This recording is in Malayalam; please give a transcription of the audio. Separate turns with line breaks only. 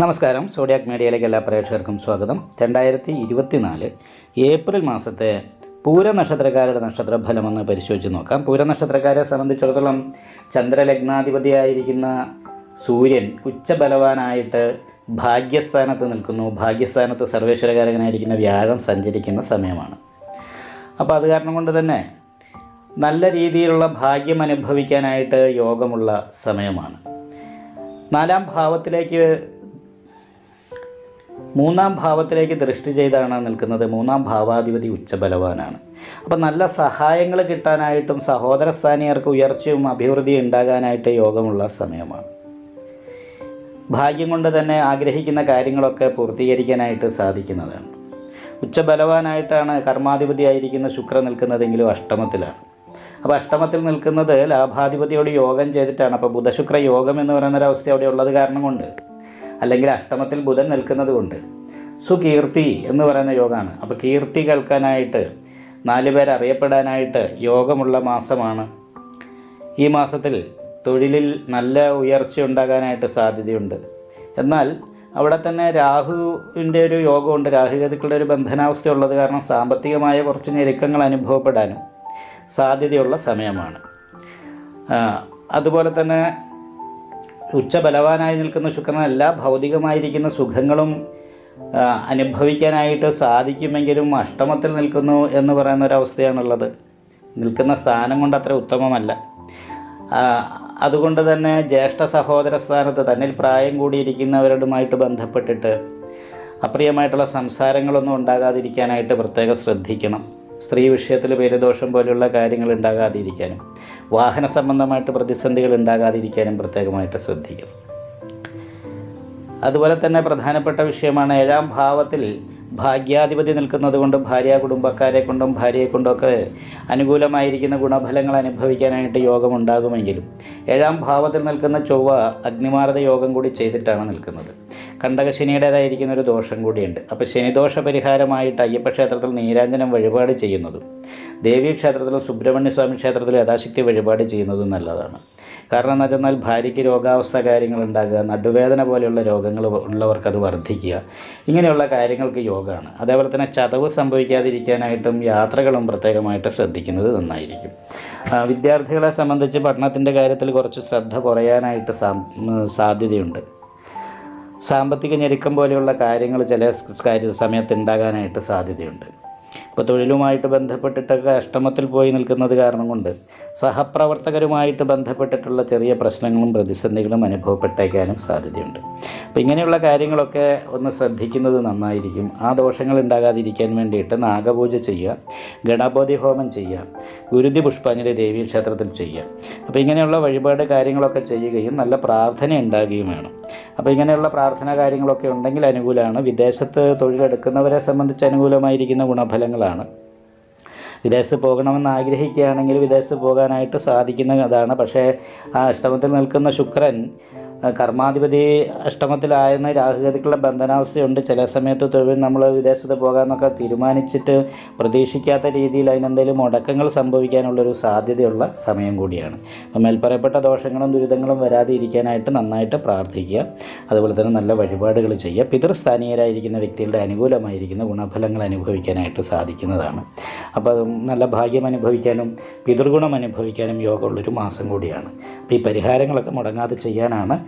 നമസ്കാരം. സോഡിയാക് മീഡിയയിലേക്ക് എല്ലാ പ്രേക്ഷകർക്കും സ്വാഗതം. രണ്ടായിരത്തി ഇരുപത്തിനാല് ഏപ്രിൽ മാസത്തെ പൂര നക്ഷത്രക്കാരുടെ നക്ഷത്രഫലമൊന്ന് പരിശോധിച്ച് നോക്കാം. പൂര നക്ഷത്രക്കാരെ സംബന്ധിച്ചിടത്തോളം ചന്ദ്രലഗ്നാധിപതിയായിരിക്കുന്ന സൂര്യൻ ഉച്ചബലവാനായിട്ട് ഭാഗ്യസ്ഥാനത്ത് നിൽക്കുന്നു. ഭാഗ്യസ്ഥാനത്ത് സർവേശ്വരകാരകനായിരിക്കുന്ന വ്യാഴം സഞ്ചരിക്കുന്ന സമയമാണ്. അപ്പോൾ അത് കാരണം കൊണ്ട് തന്നെ നല്ല രീതിയിലുള്ള ഭാഗ്യം അനുഭവിക്കാനായിട്ട് യോഗമുള്ള സമയമാണ്. നാലാം ഭാവത്തിലേക്ക് മൂന്നാം ഭാവത്തിലേക്ക് ദൃഷ്ടി ചെയ്താണ് നിൽക്കുന്നത്. മൂന്നാം ഭാവാധിപതി ഉച്ചബലവാനാണ്. അപ്പം നല്ല സഹായങ്ങൾ കിട്ടാനായിട്ടും സഹോദര സ്ഥാനീയർക്ക് ഉയർച്ചയും അഭിവൃദ്ധിയും ഉണ്ടാകാനായിട്ട് യോഗമുള്ള സമയമാണ്. ഭാഗ്യം കൊണ്ട് തന്നെ ആഗ്രഹിക്കുന്ന കാര്യങ്ങളൊക്കെ പൂർത്തീകരിക്കാനായിട്ട് സാധിക്കുന്നതാണ്. ഉച്ചബലവാനായിട്ടാണ് കർമാധിപതിയായിരിക്കുന്ന ശുക്ര നിൽക്കുന്നതെങ്കിലും അഷ്ടമത്തിലാണ്. അപ്പോൾ അഷ്ടമത്തിൽ നിൽക്കുന്നത് ലാഭാധിപതിയോട് യോഗം ചെയ്തിട്ടാണ്. അപ്പോൾ ബുധശുക്ര യോഗം എന്ന് പറയുന്ന ഒരവസ്ഥ അവിടെ ഉള്ളത് കാരണം കൊണ്ട് അല്ലെങ്കിൽ അഷ്ടമത്തിൽ ബുധൻ നിൽക്കുന്നത് കൊണ്ട്. സുകീർത്തി എന്ന് പറയുന്ന യോഗമാണ്. അപ്പോൾ കീർത്തി കേൾക്കാനായിട്ട് നാല് പേരറിയപ്പെടാനായിട്ട് യോഗമുള്ള മാസമാണ്. ഈ മാസത്തിൽ തൊഴിലിൽ നല്ല ഉയർച്ച ഉണ്ടാകാനായിട്ട് സാധ്യതയുണ്ട്. എന്നാൽ അവിടെ തന്നെ രാഹുവിന്റെ ഒരു യോഗമുണ്ട്. രാഹുഗതികളുടെ ഒരു ബന്ധനാവസ്ഥ ഉള്ളത് കാരണം സാമ്പത്തികമായ കുറച്ച് ഞെരുക്കങ്ങൾ അനുഭവപ്പെടാനും സാധ്യതയുള്ള സമയമാണ്. അതുപോലെ തന്നെ ഉച്ചബലവാനായി നിൽക്കുന്ന ശുക്രനല്ല ഭൗതികമായിരിക്കുന്ന സുഖങ്ങളും അനുഭവിക്കാനായിട്ട് സാധിക്കുമെങ്കിലും അഷ്ടമത്തിൽ നിൽക്കുന്നു എന്ന് പറയുന്ന ഒരവസ്ഥയാണുള്ളത് നിൽക്കുന്ന സ്ഥാനം കൊണ്ട് അത്ര ഉത്തമമല്ല. അതുകൊണ്ട് തന്നെ ജ്യേഷ്ഠ സഹോദര സ്ഥാനത്ത് തന്നിൽ പ്രായം കൂടിയിരിക്കുന്നവരുമായിട്ട് ബന്ധപ്പെട്ടിട്ട് അപ്രിയമായിട്ടുള്ള സംസാരങ്ങളൊന്നും ഉണ്ടാകാതിരിക്കാനായിട്ട് പ്രത്യേകം ശ്രദ്ധിക്കണം. സ്ത്രീ വിഷയത്തിൽ പേരുദോഷം പോലെയുള്ള കാര്യങ്ങൾ ഉണ്ടാകാതിരിക്കാനും വാഹന സംബന്ധമായിട്ട് പ്രതിസന്ധികൾ ഉണ്ടാകാതിരിക്കാനും പ്രത്യേകമായിട്ട് ശ്രദ്ധിക്കും അതുപോലെ തന്നെ പ്രധാനപ്പെട്ട വിഷയമാണ് ഏഴാം ഭാവത്തിൽ ഭാഗ്യാധിപതി നിൽക്കുന്നത് കൊണ്ട് ഭാര്യ കുടുംബക്കാരെ കൊണ്ടും ഭാര്യയെ കൊണ്ടൊക്കെ അനുകൂലമായിരിക്കുന്ന ഗുണഫലങ്ങൾ അനുഭവിക്കാനായിട്ട് യോഗം ഉണ്ടാകുമെങ്കിലും ഏഴാം ഭാവത്തിൽ നിൽക്കുന്ന ചൊവ്വ അഗ്നിമാർദ്ദ യോഗം കൂടി ചെയ്തിട്ടാണ് നിൽക്കുന്നത്. കണ്ടകശനിയുടേതായിരിക്കുന്ന ഒരു ദോഷം കൂടിയുണ്ട്. അപ്പോൾ ശനിദോഷ പരിഹാരമായിട്ട് അയ്യപ്പ ക്ഷേത്രത്തിൽ നീരാഞ്ജനം വഴിപാട് ചെയ്യുന്നതും ദേവീ ക്ഷേത്രത്തിലും സുബ്രഹ്മണ്യസ്വാമി ക്ഷേത്രത്തിലും യഥാശക്തി വഴിപാട് ചെയ്യുന്നതും നല്ലതാണ്. കാരണം എന്ന് വെച്ചാൽ ഭാര്യയ്ക്ക് രോഗാവസ്ഥ കാര്യങ്ങൾ ഉണ്ടാകുക നടുവേദന പോലെയുള്ള രോഗങ്ങൾ ഉള്ളവർക്ക് അത് വർദ്ധിക്കുക ഇങ്ങനെയുള്ള കാര്യങ്ങൾക്ക് യോഗമാണ്. അതേപോലെ തന്നെ ചതവ് സംഭവിക്കാതിരിക്കാനായിട്ടും യാത്രകളും പ്രത്യേകമായിട്ട് ശ്രദ്ധിക്കുന്നത് നന്നായിരിക്കും. വിദ്യാർത്ഥികളെ സംബന്ധിച്ച് പഠനത്തിന്റെ കാര്യത്തിൽ കുറച്ച് ശ്രദ്ധ കുറയാനായിട്ട് സാധ്യതയുണ്ട്. സാമ്പത്തിക ഞെരുക്കം പോലെയുള്ള കാര്യങ്ങൾ ചില കാര്യ സമയത്ത് ഉണ്ടാകാനായിട്ട് സാധ്യതയുണ്ട്. ഇപ്പോൾ തൊഴിലുമായിട്ട് ബന്ധപ്പെട്ടിട്ടൊക്കെ അഷ്ടമത്തിൽ പോയി നിൽക്കുന്നത് കാരണം കൊണ്ട് സഹപ്രവർത്തകരുമായിട്ട് ബന്ധപ്പെട്ടിട്ടുള്ള ചെറിയ പ്രശ്നങ്ങളും പ്രതിസന്ധികളും അനുഭവപ്പെട്ടേക്കാനും സാധ്യതയുണ്ട്. അപ്പോൾ ഇങ്ങനെയുള്ള കാര്യങ്ങളൊക്കെ ഒന്ന് ശ്രദ്ധിക്കുന്നത് നന്നായിരിക്കും. ആ ദോഷങ്ങൾ ഉണ്ടാകാതിരിക്കാൻ വേണ്ടിയിട്ട് നാഗപൂജ ചെയ്യുക ഗണപതി ഹോമം ചെയ്യുക ഗുരുതി പുഷ്പാഞ്ജലി ദേവീ ക്ഷേത്രത്തിൽ ചെയ്യുക. അപ്പോൾ ഇങ്ങനെയുള്ള വഴിപാട് കാര്യങ്ങളൊക്കെ ചെയ്യുകയും നല്ല പ്രാർത്ഥന ഉണ്ടാകുകയും വേണം. അപ്പോൾ ഇങ്ങനെയുള്ള പ്രാർത്ഥന കാര്യങ്ങളൊക്കെ ഉണ്ടെങ്കിൽ അനുകൂലമാണ്. വിദേശത്ത് തൊഴിലെടുക്കുന്നവരെ സംബന്ധിച്ച് അനുകൂലമായിരിക്കുന്ന ഗുണഫലങ്ങളാണ് വിദേശത്ത് പോകണമെന്ന് ആഗ്രഹിക്കുകയാണെങ്കിൽ വിദേശത്ത് പോകാനായിട്ട് സാധിക്കുന്നതാണ് പക്ഷേ ആ അഷ്ടമത്തിൽ നിൽക്കുന്ന ശുക്രൻ കർമാധിപതി അഷ്ടമത്തിലായെന്ന് രാഹുഗതിക്കുള്ള ബന്ധനാവസ്ഥയുണ്ട്. ചില സമയത്ത് തൊഴിൽ നമ്മൾ വിദേശത്ത് പോകാമെന്നൊക്കെ തീരുമാനിച്ചിട്ട് പ്രതീക്ഷിക്കാത്ത രീതിയിൽ അതിനെന്തെങ്കിലും മുടക്കങ്ങൾ സംഭവിക്കാനുള്ളൊരു സാധ്യതയുള്ള സമയം കൂടിയാണ്. അപ്പം മേൽപ്പറയപ്പെട്ട ദോഷങ്ങളും ദുരിതങ്ങളും വരാതെ ഇരിക്കാനായിട്ട് നന്നായിട്ട് പ്രാർത്ഥിക്കുക. അതുപോലെ തന്നെ നല്ല വഴിപാടുകൾ ചെയ്യുക. പിതൃസ്ഥാനീയരായിരിക്കുന്ന വ്യക്തികളുടെ അനുകൂലമായിരിക്കുന്ന ഗുണഫലങ്ങൾ അനുഭവിക്കാനായിട്ട് സാധിക്കുന്നതാണ്. അപ്പോൾ നല്ല ഭാഗ്യം അനുഭവിക്കാനും പിതൃഗുണം അനുഭവിക്കാനും യോഗമുള്ളൊരു മാസം കൂടിയാണ്. അപ്പോൾ ഈ പരിഹാരങ്ങളൊക്കെ മുടങ്ങാതെ ചെയ്യാനാണ്